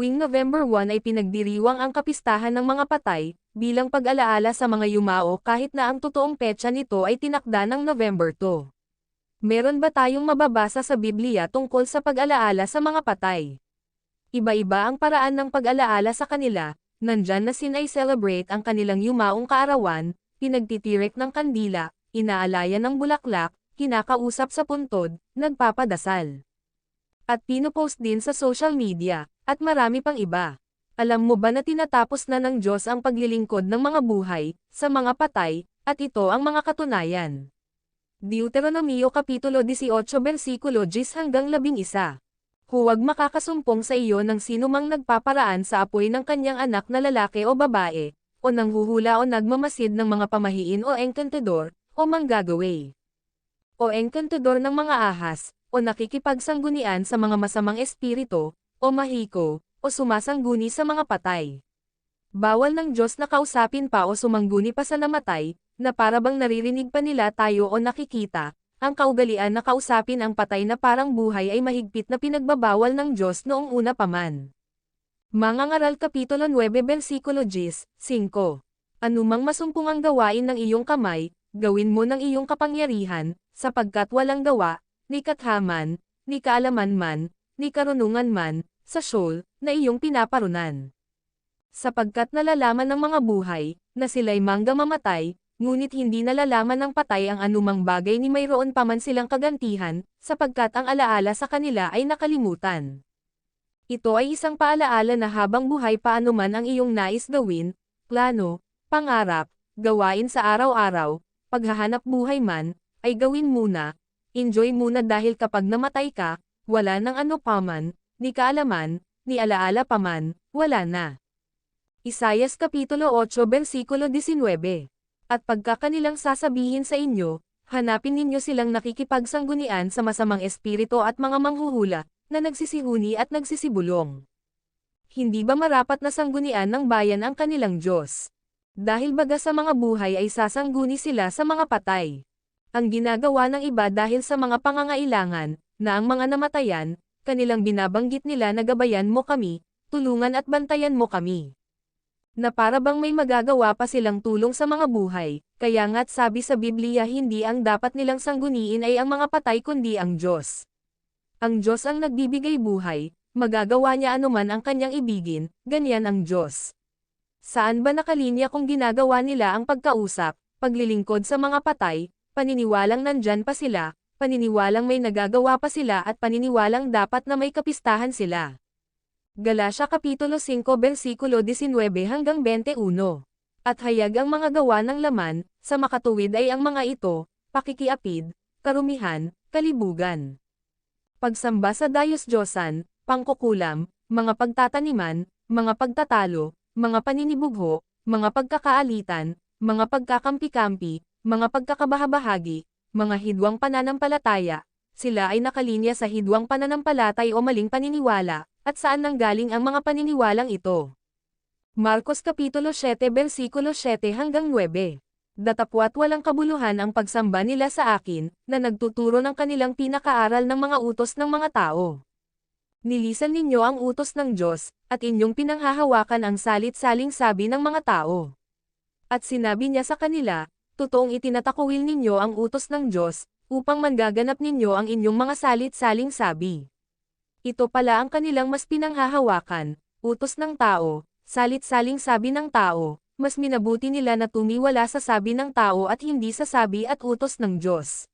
Tuwing November 1 ay pinagdiriwang ang kapistahan ng mga patay, bilang pag-alaala sa mga yumao kahit na ang totoong petsa nito ay tinakda ng November 2. Meron ba tayong mababasa sa Biblia tungkol sa pag-alaala sa mga patay? Iba-iba ang paraan ng pag-alaala sa kanila, nandyan na sinay-celebrate ang kanilang yumaong kaarawan, pinagtitirek ng kandila, inaalaya ng bulaklak, kinakausap sa puntod, nagpapadasal. At pinopost din sa social media, at marami pang iba. Alam mo ba na tinatapos na ng Diyos ang paglilingkod ng mga buhay, sa mga patay, at ito ang mga katunayan. Deuteronomio Kapitulo 18 versikulo 10 hanggang 11 Huwag makakasumpong sa iyo ng sinumang nagpaparaan sa apoy ng kanyang anak na lalaki o babae, o nanghuhula o nagmamasid ng mga pamahiin o engkantador, o manggagaway. O engkantador ng mga ahas, o nakikipagsanggunian sa mga masamang espiritu, o mahiko, o sumasangguni sa mga patay. Bawal ng Diyos na kausapin pa o sumangguni pa sa namatay, na parabang naririnig pa nila tayo o nakikita, ang kaugalian na kausapin ang patay na parang buhay ay mahigpit na pinagbabawal ng Diyos noong una pa man. Mga ngaral Kapitulo 9 versikulo 10, 5 Anumang masumpong ang gawain ng iyong kamay, gawin mo ng iyong kapangyarihan, sapagkat walang gawa, ni kathaman, ni kaalaman man, ni karunungan man, sa shoal, na iyong pinaparunan. Sapagkat nalalaman ng mga buhay, na sila'y mangga mamatay, ngunit hindi nalalaman ng patay ang anumang bagay ni mayroon pa man silang kagantihan, sapagkat ang alaala sa kanila ay nakalimutan. Ito ay isang paalaala na habang buhay pa anuman ang iyong nais gawin, plano, pangarap, gawain sa araw-araw, paghahanap buhay man, ay gawin muna, enjoy muna dahil kapag namatay ka, wala nang ano paman, ni kaalaman, ni alaala pa man, wala na. Isayas Kapitulo 8 versikulo 19 At pagka kanilang sasabihin sa inyo, hanapin ninyo silang nakikipagsangunian sa masamang espiritu at mga manghuhula, na nagsisihuni at nagsisibulong. Hindi ba marapat na sanggunian ng bayan ang kanilang Diyos? Dahil baga sa mga buhay ay sasangguni sila sa mga patay. Ang ginagawa ng iba dahil sa mga pangangailangan, na ang mga namatayan, kanilang binabanggit nila na gabayan mo kami, tulungan at bantayan mo kami. Na para bang may magagawa pa silang tulong sa mga buhay, kaya nga't sabi sa Biblia hindi ang dapat nilang sangguniin ay ang mga patay kundi ang Diyos. Ang Diyos ang nagbibigay buhay, magagawa niya anuman ang kanyang ibigin, ganyan ang Diyos. Saan ba nakalinya kung ginagawa nila ang pagkausap, paglilingkod sa mga patay, paniniwalang nandyan pa sila, paniniwalang may nagagawa pa sila at paniniwalang dapat na may kapistahan sila. Galasya Kapitulo 5 versikulo 19 hanggang 21 At hayag ang mga gawa ng laman, sa makatuwid ay ang mga ito, pakikiapid, karumihan, kalibugan. Pagsamba sa Diyos Diyosan, pangkukulam, mga pagtataniman, mga pagtatalo, mga paninibugho, mga pagkakaalitan, mga pagkakampi-kampi, mga pagkakabahabahagi, mga hidwang pananampalataya, sila ay nakalinya sa hidwang pananampalatay o maling paniniwala, at saan nanggaling ang mga paniniwalang ito. Marcos Kapitulo 7 versikulo 7 hanggang 9 Datapwat walang kabuluhan ang pagsamba nila sa akin, na nagtuturo ng kanilang pinakaaral ng mga utos ng mga tao. Nilisan ninyo ang utos ng Diyos, at inyong pinanghahawakan ang salit-saling sabi ng mga tao. At sinabi niya sa kanila, totoong itinatakwil ninyo ang utos ng Diyos, upang mangaganap ninyo ang inyong mga salit-saling sabi. Ito pala ang kanilang mas pinanghahawakan, utos ng tao, salit-saling sabi ng tao, mas minabuti nila na tumiwala sa sabi ng tao at hindi sa sabi at utos ng Diyos.